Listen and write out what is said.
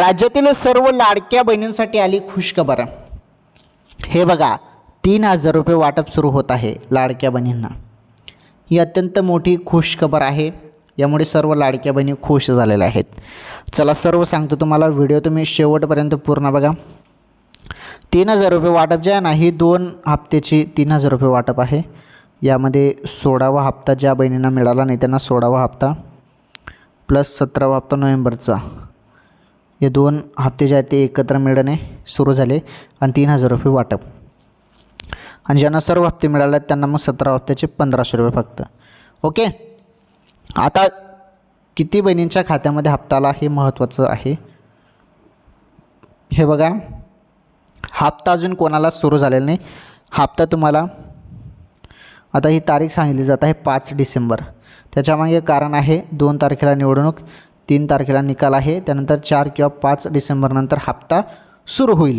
राज्यातील सर्व लाडक्या बहिणींसाठी आली खुशखबर. हे बघा तीन हजार रुपये वाटप सुरू होत आहे लाडक्या बहिणींना. ही अत्यंत मोठी खुशखबर आहे. यामुळे सर्व लाडक्या बहिणी खुश झालेल्या आहेत. चला सर्व सांगतो तुम्हाला व्हिडिओ तुम्ही शेवटपर्यंत पूर्ण बघा. तीन हजार रुपये वाटप जे आहे ना ही दोन हप्त्याची तीन हजार रुपये वाटप आहे. यामध्ये सोळावा हप्ता ज्या बहिणींना मिळाला नाही त्यांना सोळावा हप्ता प्लस सतरावा हप्ता नोव्हेंबरचा. हे दोन हप्ते जे आहेत ते एकत्र मिळणे सुरू झाले आणि तीन हजार रुपये वाटप. आणि ज्यांना सर्व हप्ते मिळाले आहेत त्यांना मग सतरा हप्त्याचे पंधराशे रुपये फक्त. ओके? आता किती बहिणींच्या खात्यामध्ये हप्ता आला हे महत्त्वाचं आहे. हे बघा. हप्ता अजून कोणाला सुरू झालेला नाही. हप्ता तुम्हाला आता ही तारीख सांगितली जात आहे पाच डिसेंबर. त्याच्यामागे कारण आहे दोन तारखेला निवडणूक. तीन तारखेला निकाल आहे. त्यानंतर चार किंवा पाच डिसेंबरनंतर हप्ता सुरू होईल.